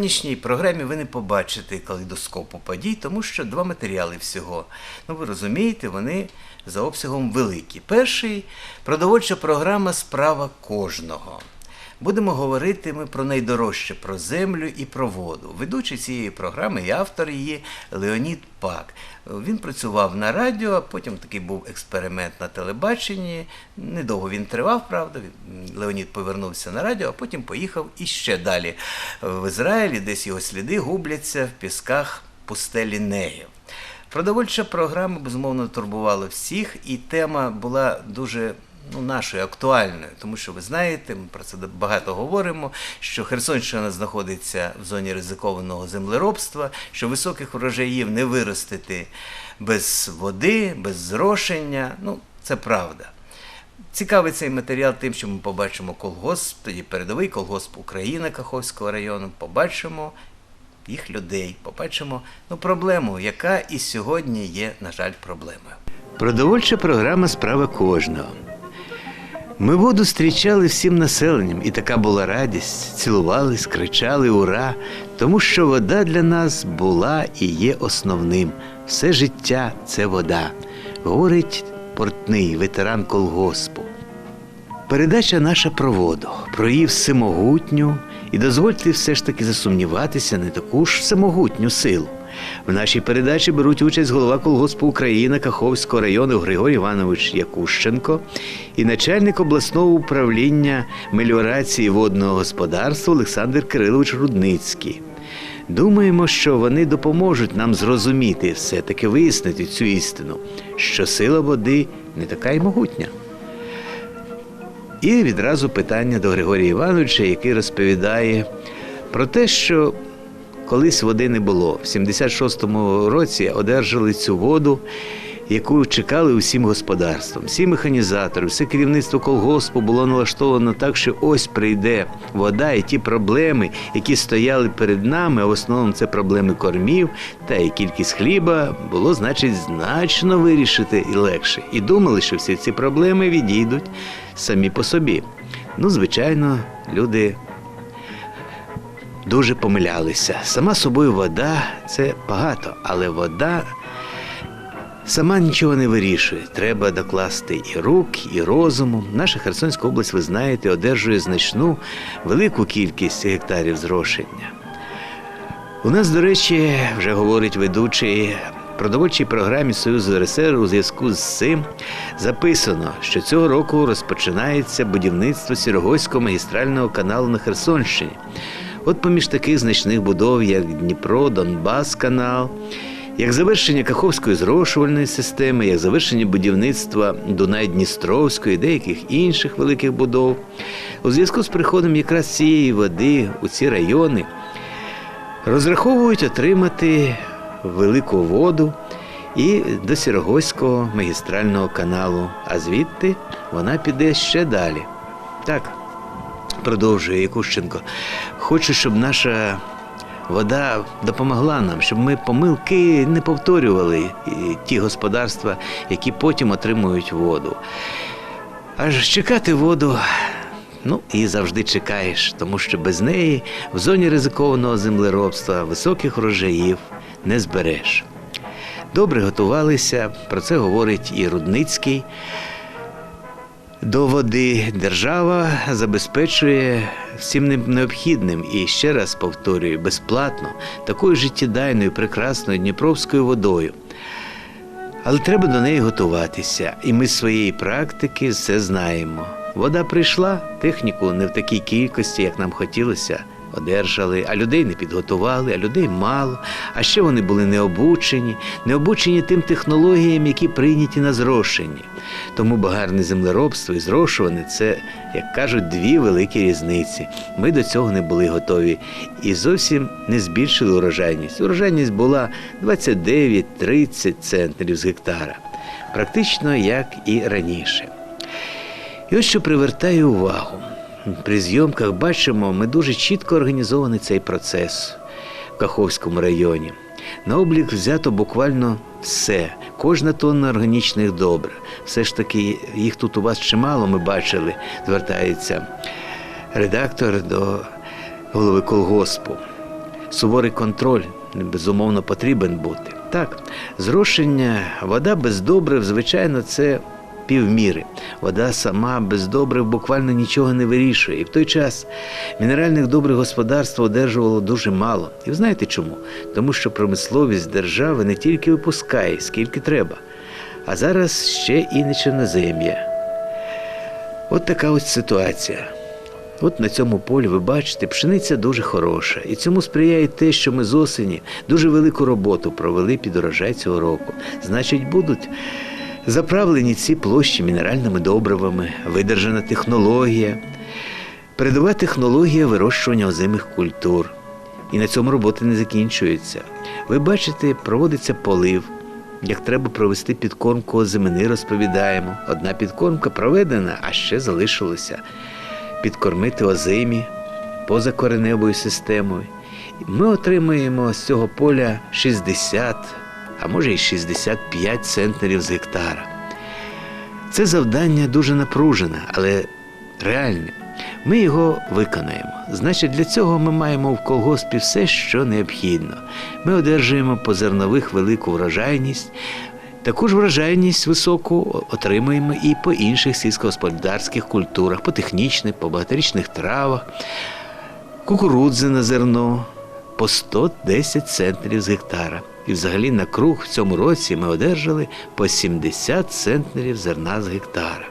Сьогоднішній програмі ви не побачите калейдоскопу подій, тому що два матеріали всього. Ну, ви розумієте, вони за обсягом великі. Перший продовольча програма Справа кожного. Будемо говорити ми про найдорожче, про землю і про воду. Ведучий цієї програми і автор її Леонід Пак. Він працював на радіо, а потім такий був експеримент на телебаченні. Недовго він тривав, правда. Леонід повернувся на радіо, а потім поїхав іще далі в Ізраїлі, десь його сліди губляться в пісках пустелі Негів. Продовольча програма безумовно турбувала всіх, і тема була дуже ну, нашою актуальною, тому що ви знаєте, ми про це багато говоримо. Що Херсонщина знаходиться в зоні ризикованого землеробства, що високих врожаїв не виростити без води, без зрошення. Ну, це правда. Цікавий цей матеріал тим, що ми побачимо колгосп, тоді передовий колгосп Україна Каховського району, побачимо їх людей, побачимо ну, проблему, яка і сьогодні є, на жаль, проблемою. Продовольча програма справа кожного. Ми воду зустрічали всім населенням, і така була радість. Цілувались, кричали Ура! Тому що вода для нас була і є основним. Все життя це вода, говорить портний ветеран колгоспу. Передача наша про воду, про її всемогутню, і дозвольте все ж таки засумніватися не таку ж всемогутню силу. В нашій передачі беруть участь голова колгоспу України Каховського району Григорій Іванович Якущенко і начальник обласного управління меліорації водного господарства Олександр Кирилович Рудницький. Думаємо, що вони допоможуть нам зрозуміти, все-таки вияснити цю істину, що сила води не така й могутня. І відразу питання до Григорія Івановича, який розповідає про те, що колись води не було. В 76-му році одержали цю воду, яку чекали усім господарством. Всі механізатори, все керівництво колгоспу було налаштовано так, що ось прийде вода, і ті проблеми, які стояли перед нами, а в основному це проблеми кормів та і кількість хліба, було, значить, значно вирішити і легше. І думали, що всі ці проблеми відійдуть самі по собі. Ну, звичайно, люди дуже помилялися. Сама собою вода це багато, але вода сама нічого не вирішує. Треба докласти і рук, і розуму. Наша Херсонська область, ви знаєте, одержує значну велику кількість гектарів зрошення. У нас, до речі, вже говорить ведучий. Продовольчій програмі Союзу РСР у зв'язку з цим записано, що цього року розпочинається будівництво Сірогойського магістрального каналу на Херсонщині. От поміж таких значних будов, як Дніпро, Донбас канал, як завершення Каховської зрошувальної системи, як завершення будівництва Дунай-Дністровської, деяких інших великих будов, у зв'язку з приходом якраз цієї води у ці райони розраховують отримати велику воду і до Сірогойського магістрального каналу, а звідти вона піде ще далі. Так продовжує Якущенко. Хочу, щоб наша вода допомогла нам, щоб ми помилки не повторювали ті господарства, які потім отримують воду. Аж чекати воду. Ну і завжди чекаєш, тому що без неї в зоні ризикованого землеробства високих врожаїв не збереш. Добре готувалися, про це говорить і Рудницький. До води держава забезпечує всім необхідним і ще раз повторюю, безплатно такою життєдайною, прекрасною Дніпровською водою. Але треба до неї готуватися, і ми з своєї практики все знаємо. Вода прийшла, техніку не в такій кількості, як нам хотілося одержали, а людей не підготували, а людей мало. А ще вони були не обучені, не обучені тим технологіям, які прийняті на зрошенні. Тому багарне землеробство і зрошуване це, як кажуть, дві великі різниці. Ми до цього не були готові і зовсім не збільшили урожайність. Урожайність була 29-30 центнерів з гектара, практично як і раніше. І ось що привертає увагу при зйомках бачимо, ми дуже чітко організований цей процес в Каховському районі. На облік взято буквально все, кожна тонна органічних добр. Все ж таки, їх тут у вас чимало, ми бачили, звертається редактор до голови колгоспу. Суворий контроль безумовно потрібен бути. Так, зрошення, вода без добрив, звичайно, це півміри. Вода сама без добрив буквально нічого не вирішує. І в той час мінеральних добрих господарство одержувало дуже мало. І ви знаєте чому? Тому що промисловість держави не тільки випускає, скільки треба, а зараз ще і не чорнозем'я. От така ось ситуація. От на цьому полі ви бачите, пшениця дуже хороша. І цьому сприяє те, що ми з осені дуже велику роботу провели під урожай цього року. Значить, будуть заправлені ці площі мінеральними добривами, видержана технологія, передова технологія вирощування озимих культур. І на цьому роботи не закінчуються. Ви бачите, проводиться полив. Як треба провести підкормку озимини, розповідаємо. Одна підкормка проведена, а ще залишилося підкормити озимі позакореневою системою. Ми отримуємо з цього поля 60, а може й 65 центнерів з гектара. Це завдання дуже напружене, але реальне. Ми його виконаємо. Значить, для цього ми маємо в колгоспі все, що необхідно. Ми одержуємо по зернових велику врожайність. Таку ж врожайність високу отримуємо і по інших сільськогосподарських культурах, по технічних, по багаторічних травах, кукурудзи на зерно по 110 центнерів з гектара. І взагалі на круг в цьому році ми одержали по 70 центнерів зерна з гектара.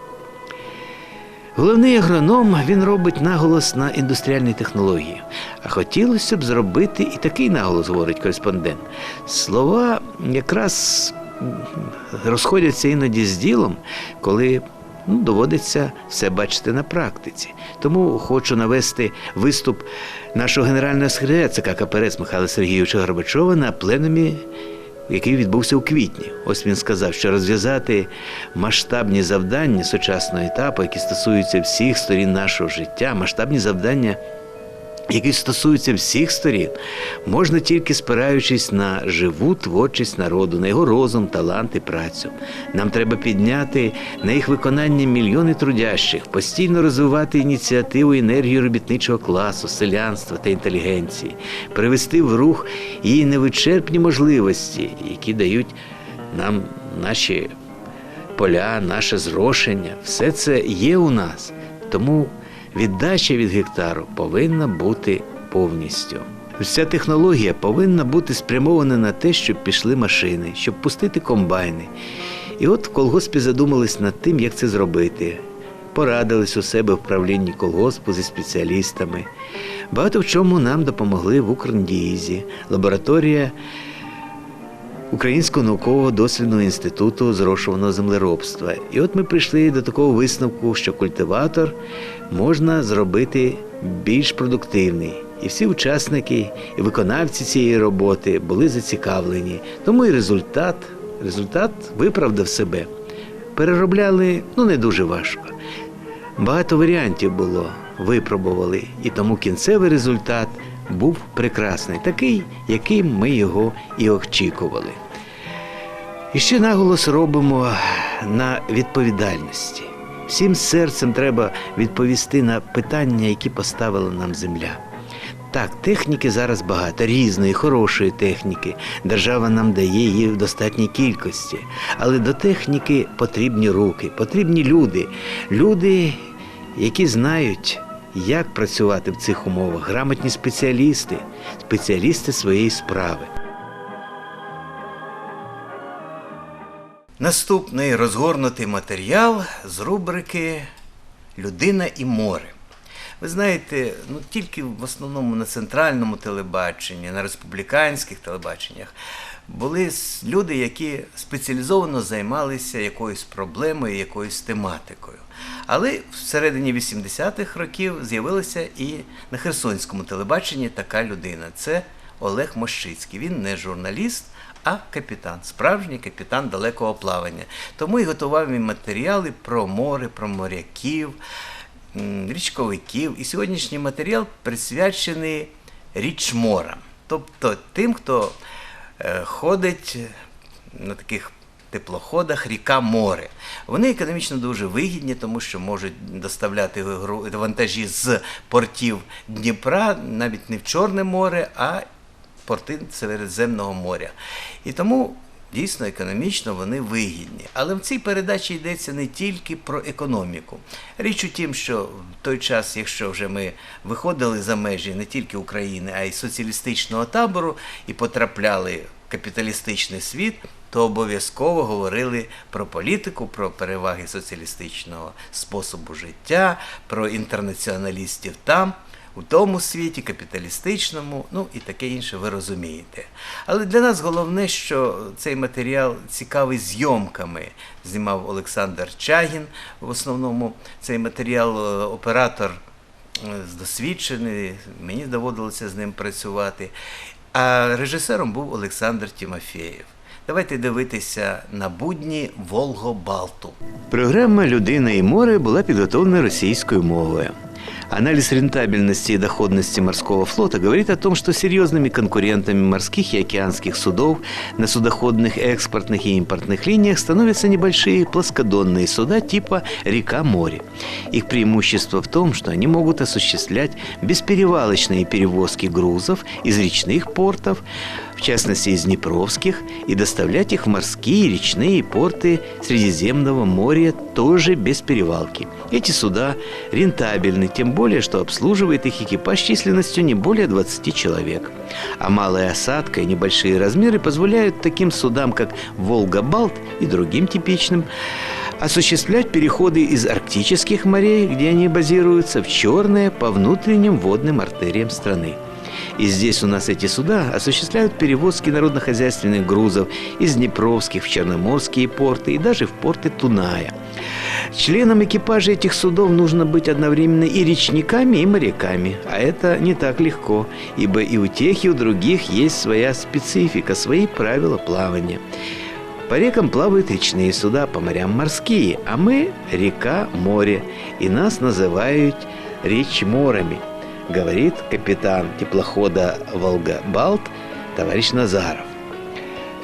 Головний агроном він робить наголос на індустріальні технології. А хотілося б зробити і такий наголос, говорить кореспондент. Слова якраз розходяться іноді з ділом, коли ну, доводиться все бачити на практиці. Тому хочу навести виступ нашого генерального секретаря ЦК КПРС Михайла Сергійовича Горбачова на пленумі який відбувся у квітні. Ось він сказав, що розв'язати масштабні завдання сучасного етапу, які стосуються всіх сторін нашого життя, масштабні завдання, які стосуються всіх сторін, можна тільки спираючись на живу творчість народу, на його розум, талант і працю. Нам треба підняти на їх виконання мільйони трудящих, постійно розвивати ініціативу енергію робітничого класу, селянства та інтелігенції, привести в рух її невичерпні можливості, які дають нам наші поля, наше зрошення. Все це є у нас. Тому віддача від гектару повинна бути повністю. Вся технологія повинна бути спрямована на те, щоб пішли машини, щоб пустити комбайни. І от в колгоспі задумались над тим, як це зробити. Порадились у себе в правлінні колгоспу зі спеціалістами. Багато в чому нам допомогли в Укрндіїзі, лабораторія Українського наукового дослідного інституту зрошуваного землеробства. І от ми прийшли до такого висновку, що культиватор можна зробити більш продуктивний. І всі учасники і виконавці цієї роботи були зацікавлені. Тому і результат, результат виправдав себе. Переробляли ну не дуже важко. Багато варіантів було, випробували, і тому кінцевий результат був прекрасний, такий, яким ми його і очікували. І ще наголос робимо на відповідальності. Всім серцем треба відповісти на питання, які поставила нам земля. Так, техніки зараз багато, різної, хорошої техніки. Держава нам дає її в достатній кількості. Але до техніки потрібні руки, потрібні люди. Люди, які знають, як працювати в цих умовах, грамотні спеціалісти, спеціалісти своєї справи. Наступний розгорнутий матеріал з рубрики Людина і море. Ви знаєте, ну тільки в основному на центральному телебаченні, на республіканських телебаченнях були люди, які спеціалізовано займалися якоюсь проблемою, якоюсь тематикою. Але всередині 80-х років з'явилася і на Херсонському телебаченні така людина. Це Олег Мощицький. Він не журналіст, а капітан, справжній капітан далекого плавання. Тому і готував він матеріали про море, про моряків, річковиків. І сьогоднішній матеріал присвячений річморам, тобто тим, хто е, ходить на таких теплоходах ріка море. Вони економічно дуже вигідні, тому що можуть доставляти вантажі з портів Дніпра, навіть не в Чорне море, а порти Середземного моря. І тому дійсно економічно вони вигідні. Але в цій передачі йдеться не тільки про економіку. Річ у тім, що в той час, якщо вже ми виходили за межі не тільки України, а й соціалістичного табору і потрапляли в капіталістичний світ, то обов'язково говорили про політику, про переваги соціалістичного способу життя, про інтернаціоналістів там у тому світі, капіталістичному, ну і таке інше ви розумієте. Але для нас головне, що цей матеріал цікавий зйомками. Знімав Олександр Чагін. В основному цей матеріал е, оператор е, досвідчений, мені доводилося з ним працювати. А режисером був Олександр Тімофєєв. Давайте дивитися на будні Волго-Балту. Програма Людина і море була підготовлена російською мовою. Анализ рентабельности и доходности морского флота говорит о том, что серьезными конкурентами морских и океанских судов на судоходных экспортных и импортных линиях становятся небольшие плоскодонные суда типа «Река-море». Их преимущество в том, что они могут осуществлять бесперевалочные перевозки грузов из речных портов, в частности из Днепровских, и доставлять их в морские, речные порты Средиземного моря тоже без перевалки. Эти суда рентабельны, тем более, что обслуживает их экипаж численностью не более 20 человек. А малая осадка и небольшие размеры позволяют таким судам, как «Волга-Балт» и другим типичным, осуществлять переходы из арктических морей, где они базируются, в черные по внутренним водным артериям страны. И здесь у нас эти суда осуществляют перевозки народно-хозяйственных грузов из Днепровских в Черноморские порты и даже в порты Туная. Членам экипажа этих судов нужно быть одновременно и речниками, и моряками. А это не так легко, ибо и у тех, и у других есть своя специфика, свои правила плавания. По рекам плавают речные суда, по морям морские, а мы – река, море, и нас называют речморами – говорит капитан теплохода «Волга-Балт» товарищ Назаров.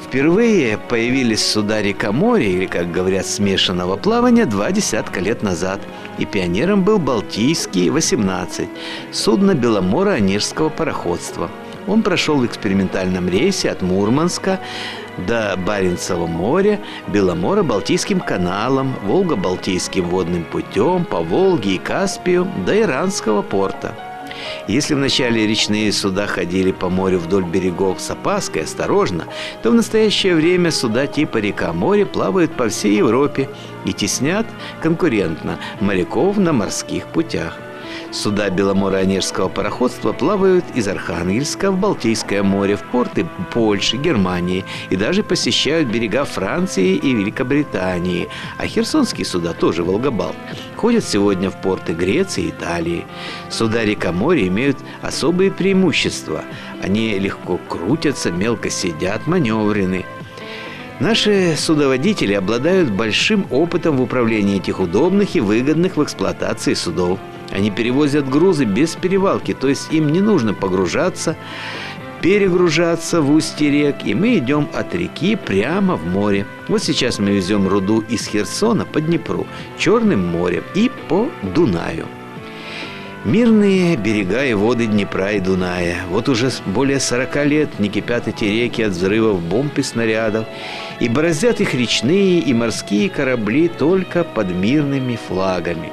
Впервые появились суда река-море, или, как говорят, смешанного плавания, два десятка лет назад. И пионером был Балтийский 18, судно Беломора-Онежского пароходства. Он прошел в экспериментальном рейсе от Мурманска до Баренцева моря, Беломора-Балтийским каналом, Волго-Балтийским водным путем, по Волге и Каспию до Иранского порта – если вначале речные суда ходили по морю вдоль берегов с опаской, осторожно, то в настоящее время суда типа река-море плавают по всей Европе и теснят конкурентно моряков на морских путях. Суда Беломоро-Онежского пароходства плавают из Архангельска в Балтийское море, в порты Польши, Германии и даже посещают берега Франции и Великобритании. А херсонские суда, тоже Волгобалт, ходят сегодня в порты Греции и Италии. Суда река-море имеют особые преимущества. Они легко крутятся, мелко сидят, маневрены – Наши судоводители обладают большим опытом в управлении этих удобных и выгодных в эксплуатации судов. Они перевозят грузы без перевалки, то есть им не нужно погружаться, перегружаться в устье рек, и мы идем от реки прямо в море. Вот сейчас мы везем руду из Херсона по Днепру, Черным морем и по Дунаю. Мирные берега и воды Днепра и Дуная. Вот уже более 40 лет не кипят эти реки от взрывов бомб и снарядов, и бороздят их речные и морские корабли только под мирными флагами.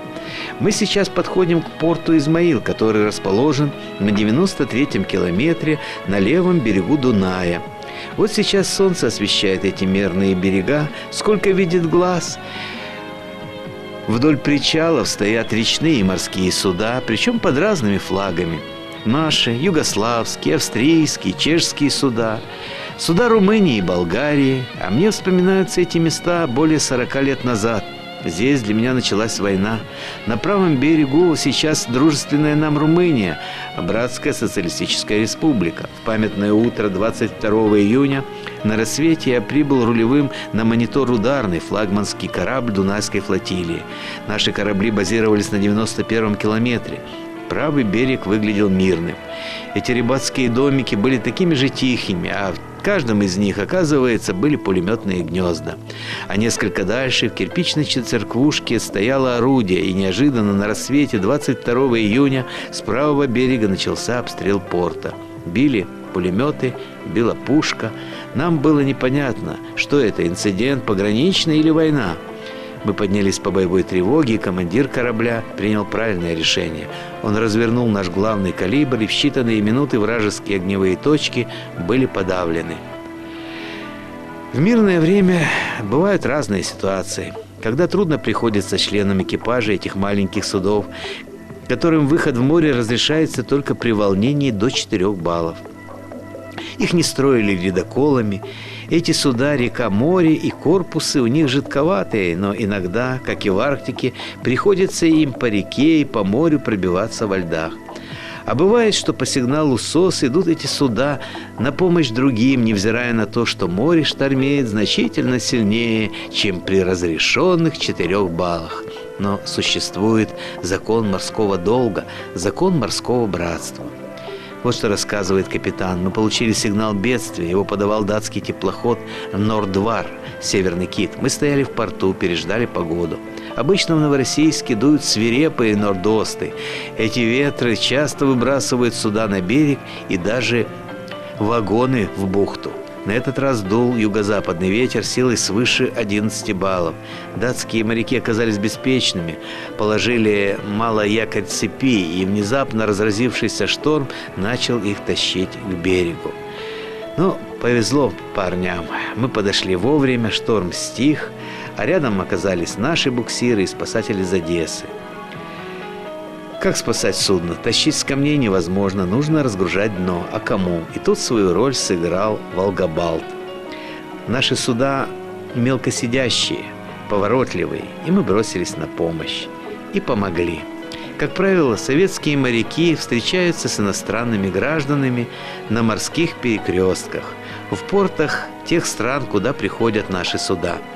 Мы сейчас подходим к порту Измаил, который расположен на 93-м километре на левом берегу Дуная. Вот сейчас солнце освещает эти мирные берега, сколько видит глаз – Вдоль причалов стоят речные и морские суда, причем под разными флагами. Наши, югославские, австрийские, чешские суда, суда Румынии и Болгарии. А мне вспоминаются эти места более 40 лет назад – Здесь для меня началась война. На правом берегу сейчас дружественная нам Румыния, братская социалистическая республика. В памятное утро 22 июня на рассвете я прибыл рулевым на монитор ударный флагманский корабль Дунайской флотилии. Наши корабли базировались на 91-м километре. правый берег выглядел мирным. Эти рыбацкие домики были такими же тихими, а в каждом из них, оказывается, были пулеметные гнезда. А несколько дальше в кирпичной церквушке стояло орудие, и неожиданно на рассвете 22 июня с правого берега начался обстрел порта. Били пулеметы, била пушка. Нам было непонятно, что это, инцидент, пограничный или война. Мы поднялись по боевой тревоге, и командир корабля принял правильное решение. Он развернул наш главный калибр, и в считанные минуты вражеские огневые точки были подавлены. В мирное время бывают разные ситуации, когда трудно приходится членам экипажа этих маленьких судов, которым выход в море разрешается только при волнении до 4 баллов – их не строили ледоколами. Эти суда, река, море и корпусы у них жидковатые, но иногда, как и в Арктике, приходится им по реке и по морю пробиваться во льдах. А бывает, что по сигналу СОС идут эти суда на помощь другим, невзирая на то, что море штормеет значительно сильнее, чем при разрешенных четырех баллах. Но существует закон морского долга, закон морского братства – вот что рассказывает капитан. Мы получили сигнал бедствия. Его подавал датский теплоход «Нордвар», «Северный кит». Мы стояли в порту, переждали погоду. Обычно в Новороссийске дуют свирепые нордосты. Эти ветры часто выбрасывают суда на берег и даже вагоны в бухту. На этот раз дул юго-западный ветер силой свыше 11 баллов. Датские моряки оказались беспечными, положили мало якорь цепи, и внезапно разразившийся шторм начал их тащить к берегу. Но повезло парням. Мы подошли вовремя, шторм стих, а рядом оказались наши буксиры и спасатели из Одессы. Как спасать судно? Тащить с камней невозможно, нужно разгружать дно. А кому? И тут свою роль сыграл Волгобалт. Наши суда мелкосидящие, поворотливые, и мы бросились на помощь. И помогли. Как правило, советские моряки встречаются с иностранными гражданами на морских перекрестках, в портах тех стран, куда приходят наши суда –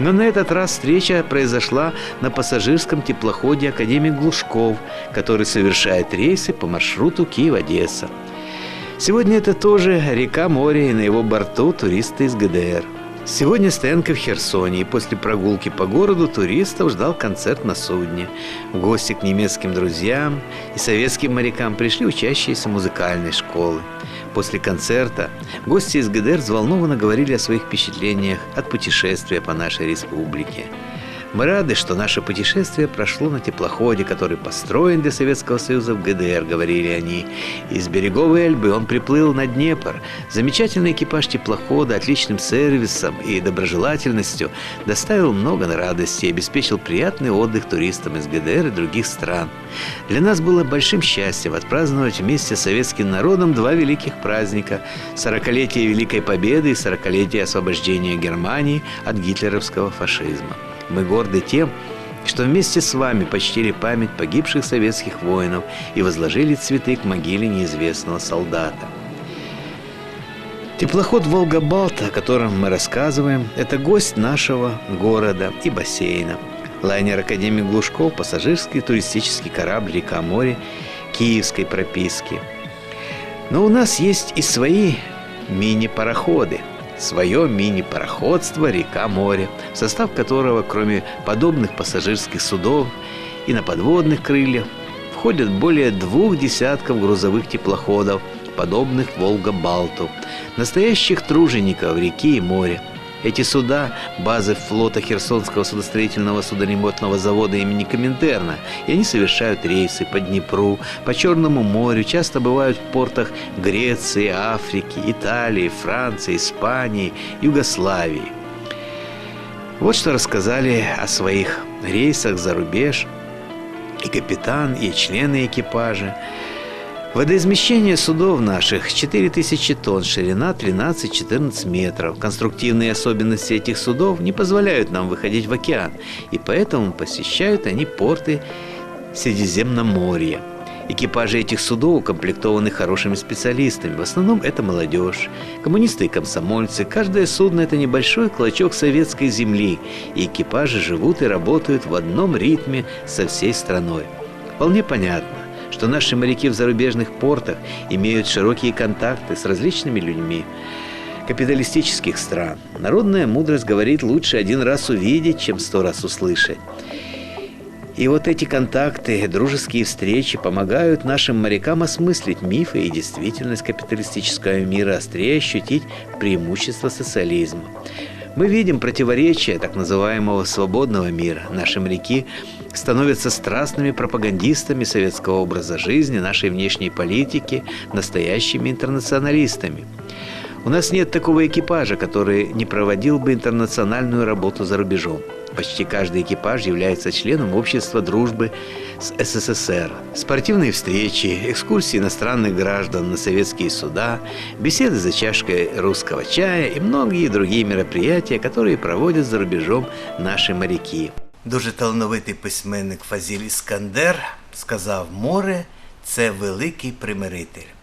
но на этот раз встреча произошла на пассажирском теплоходе «Академик Глушков», который совершает рейсы по маршруту Киев-Одесса. Сегодня это тоже река-море, и на его борту туристы из ГДР. Сегодня стоянка в Херсоне, и после прогулки по городу туристов ждал концерт на судне. В гости к немецким друзьям и советским морякам пришли учащиеся музыкальной школы. После концерта гости из ГДР взволнованно говорили о своих впечатлениях от путешествия по нашей республике – мы рады, что наше путешествие прошло на теплоходе, который построен для Советского Союза в ГДР, говорили они. Из береговой Эльбы он приплыл на Днепр. Замечательный экипаж теплохода, отличным сервисом и доброжелательностью доставил много радости и обеспечил приятный отдых туристам из ГДР и других стран. Для нас было большим счастьем отпраздновать вместе с советским народом два великих праздника – 40-летие Великой Победы и 40-летие освобождения Германии от гитлеровского фашизма. Мы горды тем, что вместе с вами почтили память погибших советских воинов и возложили цветы к могиле неизвестного солдата. Теплоход «Волга-Балта», о котором мы рассказываем, это гость нашего города и бассейна. Лайнер «Академик Глушков» – пассажирский туристический корабль «Река-море» киевской прописки. Но у нас есть и свои мини-пароходы – свое мини-пароходство «Река-море», в состав которого, кроме подобных пассажирских судов и на подводных крыльях, входят более двух десятков грузовых теплоходов, подобных «Волга-Балту», настоящих тружеников реки и моря – эти суда – базы флота Херсонского судостроительного судоремонтного завода имени Коминтерна, и они совершают рейсы по Днепру, по Черному морю, часто бывают в портах Греции, Африки, Италии, Франции, Испании, Югославии. Вот что рассказали о своих рейсах за рубеж и капитан, и члены экипажа. Водоизмещение судов наших 4000 тонн, ширина 13-14 метров. Конструктивные особенности этих судов не позволяют нам выходить в океан, и поэтому посещают они порты Средиземноморья. Экипажи этих судов укомплектованы хорошими специалистами. В основном это молодежь, коммунисты и комсомольцы. Каждое судно – это небольшой клочок советской земли, и экипажи живут и работают в одном ритме со всей страной. Вполне понятно, что наши моряки в зарубежных портах имеют широкие контакты с различными людьми капиталистических стран. Народная мудрость говорит, лучше один раз увидеть, чем сто раз услышать. И вот эти контакты, дружеские встречи помогают нашим морякам осмыслить мифы и действительность капиталистического мира, острее ощутить преимущества социализма. Мы видим противоречия так называемого свободного мира. Наши моряки становятся страстными пропагандистами советского образа жизни, нашей внешней политики, настоящими интернационалистами. У нас нет такого экипажа, который не проводил бы интернациональную работу за рубежом. Почти каждый экипаж является членом общества дружбы с СССР. Спортивные встречи, экскурсии иностранных граждан на советские суда, беседы за чашкой русского чая и многие другие мероприятия, которые проводят за рубежом наши моряки. Дуже талановитий письменник Фазіль Іскандер сказав: море це великий примиритель.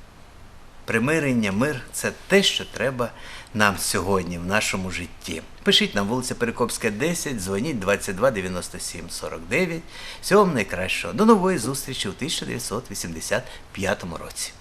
Примирення, мир це те, що треба нам сьогодні в нашому житті. Пишіть нам вулиця Перекопська, 10, дзвоніть 22 97 49. Всього вам найкращого. До нової зустрічі у 1985 році.